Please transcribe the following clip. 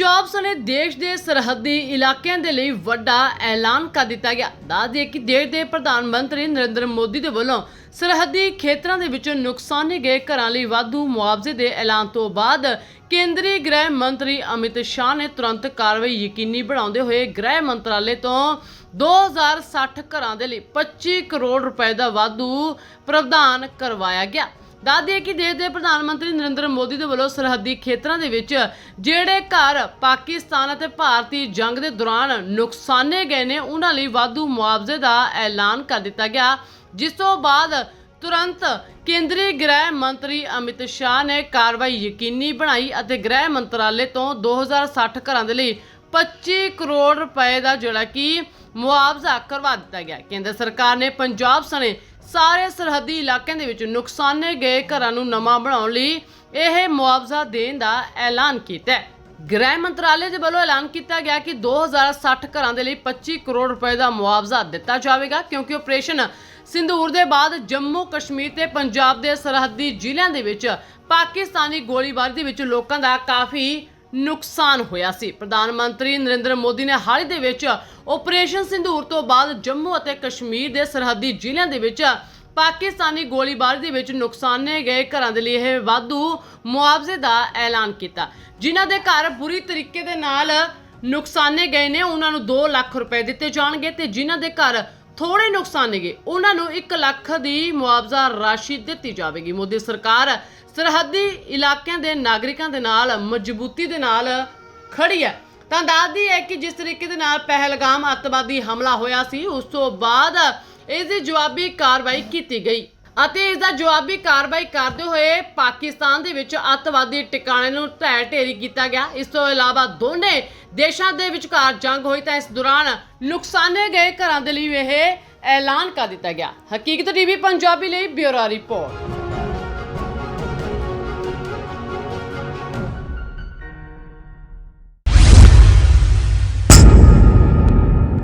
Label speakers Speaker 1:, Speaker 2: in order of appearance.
Speaker 1: ਪੰਜਾਬ ਸਣੇ ਦੇਸ਼ ਦੇ ਸਰਹੱਦੀ ਇਲਾਕਿਆਂ ਦੇ ਲਈ ਵੱਡਾ ਐਲਾਨ ਕਰ ਦਿੱਤਾ ਗਿਆ। ਦੱਸ ਦਈਏ ਕਿ ਦੇਸ਼ ਦੇ ਪ੍ਰਧਾਨ ਮੰਤਰੀ ਨਰਿੰਦਰ ਮੋਦੀ ਦੇ ਵੱਲੋਂ ਸਰਹੱਦੀ ਖੇਤਰਾਂ ਦੇ ਵਿੱਚ ਨੁਕਸਾਨੇ ਗਏ ਘਰਾਂ ਲਈ ਵਾਧੂ ਮੁਆਵਜ਼ੇ ਦੇ ਐਲਾਨ ਤੋਂ ਬਾਅਦ ਕੇਂਦਰੀ ਗ੍ਰਹਿ ਮੰਤਰੀ ਅਮਿਤ ਸ਼ਾਹ ਨੇ ਤੁਰੰਤ ਕਾਰਵਾਈ ਯਕੀਨੀ ਬਣਾਉਂਦੇ ਹੋਏ ਗ੍ਰਹਿ ਮੰਤਰਾਲੇ ਤੋਂ 2060 ਘਰਾਂ ਦੇ ਲਈ 25 ਕਰੋੜ ਰੁਪਏ ਦਾ ਵਾਧੂ ਪ੍ਰਦਾਨ ਕਰਵਾਇਆ ਗਿਆ। ਦੱਸ ਦਈਏ ਕਿ ਦੇਸ਼ ਦੇ ਪ੍ਰਧਾਨ ਮੰਤਰੀ ਨਰਿੰਦਰ ਮੋਦੀ ਦੇ ਵੱਲੋਂ ਸਰਹੱਦੀ ਖੇਤਰਾਂ ਦੇ ਵਿੱਚ ਜਿਹੜੇ ਘਰ ਪਾਕਿਸਤਾਨ ਅਤੇ ਭਾਰਤੀ ਜੰਗ ਦੇ ਦੌਰਾਨ ਨੁਕਸਾਨੇ ਗਏ ਨੇ, ਉਹਨਾਂ ਲਈ ਵਾਧੂ ਮੁਆਵਜ਼ੇ ਦਾ ਐਲਾਨ ਕਰ ਦਿੱਤਾ ਗਿਆ। ਜਿਸ ਤੋਂ ਬਾਅਦ ਤੁਰੰਤ ਕੇਂਦਰੀ ਗ੍ਰਹਿ ਮੰਤਰੀ ਅਮਿਤ ਸ਼ਾਹ ਨੇ ਕਾਰਵਾਈ ਯਕੀਨੀ ਬਣਾਈ ਅਤੇ ਗ੍ਰਹਿ ਮੰਤਰਾਲੇ ਤੋਂ 2060 ਘਰਾਂ ਦੇ ਲਈ 25 ਕਰੋੜ ਰੁਪਏ ਦਾ ਜਿਹੜਾ ਕਿ ਮੁਆਵਜ਼ਾ ਕਰਵਾ ਦਿੱਤਾ ਗਿਆ। ਕੇਂਦਰ ਸਰਕਾਰ ਨੇ ਪੰਜਾਬ ਸਣੇ ਸਾਰੇ ਸਰਹੱਦੀ ਇਲਾਕਿਆਂ ਦੇ ਵਿੱਚ ਨੁਕਸਾਨੇ ਗਏ ਘਰਾਂ ਨੂੰ ਨਵਾਂ ਬਣਾਉਣ ਲਈ ਇਹ ਮੁਆਵਜ਼ਾ ਦੇਣ ਦਾ ਐਲਾਨ ਕੀਤਾ ਹੈ। ਗ੍ਰਹਿ ਮੰਤਰਾਲੇ ਦੇ ਵੱਲੋਂ ਐਲਾਨ ਕੀਤਾ ਗਿਆ ਕਿ 2060 ਘਰਾਂ ਦੇ ਲਈ 25 ਕਰੋੜ ਰੁਪਏ ਦਾ ਮੁਆਵਜ਼ਾ ਦਿੱਤਾ ਜਾਵੇਗਾ, ਕਿਉਂਕਿ ਆਪਰੇਸ਼ਨ ਸਿੰਧੂਰ ਦੇ ਬਾਅਦ ਜੰਮੂ ਕਸ਼ਮੀਰ ਤੇ ਪੰਜਾਬ ਦੇ ਸਰਹੱਦੀ ਜ਼ਿਲ੍ਹਿਆਂ ਦੇ ਵਿੱਚ ਪਾਕਿਸਤਾਨੀ ਗੋਲੀਬਾਰੀ ਦੇ ਵਿੱਚ ਲੋਕਾਂ ਦਾ ਕਾਫੀ ਨੁਕਸਾਨ ਹੋਇਆ ਸੀ। ਪ੍ਰਧਾਨ ਮੰਤਰੀ ਨਰਿੰਦਰ ਮੋਦੀ ਨੇ ਹਾਲ ਹੀ ਦੇ ਵਿੱਚ ਆਪਰੇਸ਼ਨ ਸਿੰਧੂਰ ਤੋਂ ਬਾਅਦ ਜੰਮੂ ਅਤੇ ਕਸ਼ਮੀਰ ਦੇ ਸਰਹੱਦੀ ਜ਼ਿਲ੍ਹਿਆਂ ਦੇ ਵਿੱਚ ਪਾਕਿਸਤਾਨੀ ਗੋਲੀਬਾਰੀ ਦੇ ਵਿੱਚ ਨੁਕਸਾਨੇ ਗਏ ਘਰਾਂ ਦੇ ਲਈ ਇਹ ਵਾਧੂ ਮੁਆਵਜ਼ੇ ਦਾ ਐਲਾਨ ਕੀਤਾ। ਜਿਨ੍ਹਾਂ ਦੇ ਘਰ ਬੁਰੀ ਤਰੀਕੇ ਦੇ ਨਾਲ ਨੁਕਸਾਨੇ ਗਏ ਨੇ, ਉਹਨਾਂ ਨੂੰ 2 ਲੱਖ ਰੁਪਏ ਦਿੱਤੇ ਜਾਣਗੇ ਤੇ ਜਿਨ੍ਹਾਂ ਦੇ ਘਰ ਥੋੜੇ ਨੁਕਸਾਨੇ ਗਏ ਉਹਨਾਂ ਨੂੰ 1 ਲੱਖ ਦੀ ਮੁਆਵਜ਼ਾ ਰਾਸ਼ੀ ਦਿੱਤੀ ਜਾਵੇਗੀ। ਮੋਦੀ ਸਰਕਾਰ ਸਰਹੱਦੀ ਇਲਾਕਿਆਂ ਦੇ ਨਾਗਰਿਕਾਂ ਦੇ ਨਾਲ, ਮਜ਼ਬੂਤੀ ਦੇ ਨਾਲ ਖੜੀ ਹੈ। ਤਾਂ ਦੱਸਦੀ ਹੈ ਕਿ ਜਿਸ ਤਰੀਕੇ ਦੇ ਨਾਲ ਪਹਿਲਗਾਮ ਅੱਤਵਾਦੀ ਹਮਲਾ ਹੋਇਆ ਸੀ, ਉਸ ਤੋਂ ਬਾਅਦ ਇਸ ਦੀ ਜਵਾਬੀ ਕਾਰਵਾਈ ਕੀਤੀ ਗਈ। ਅਤੇ ਇਸ ਦਾ ਜਵਾਬੀ ਕਾਰਵਾਈ ਕਰਦੇ ਹੋਏ ਪਾਕਿਸਤਾਨ ਦੇ ਵਿੱਚ ਅੱਤਵਾਦੀ ਟਿਕਾਣੇ ਨੂੰ ਢਹਿ ਢੇਰੀ ਕੀਤਾ ਗਿਆ। ਇਸ ਤੋਂ ਇਲਾਵਾ ਦੋਨੇ ਦੇਸ਼ਾਂ ਦੇ ਵਿਚਕਾਰ ਜੰਗ ਹੋਈ ਤਾਂ ਇਸ ਦੌਰਾਨ ਨੁਕਸਾਨੇ ਗਏ ਘਰਾਂ ਦੇ ਲਈ ਇਹ ਐਲਾਨ ਕਰ ਦਿੱਤਾ ਗਿਆ। ਹਕੀਕਤ ਟੀਵੀ, ਪੰਜਾਬੀ ਲਈ ਬਿਊਰੋ ਰਿਪੋਰਟ।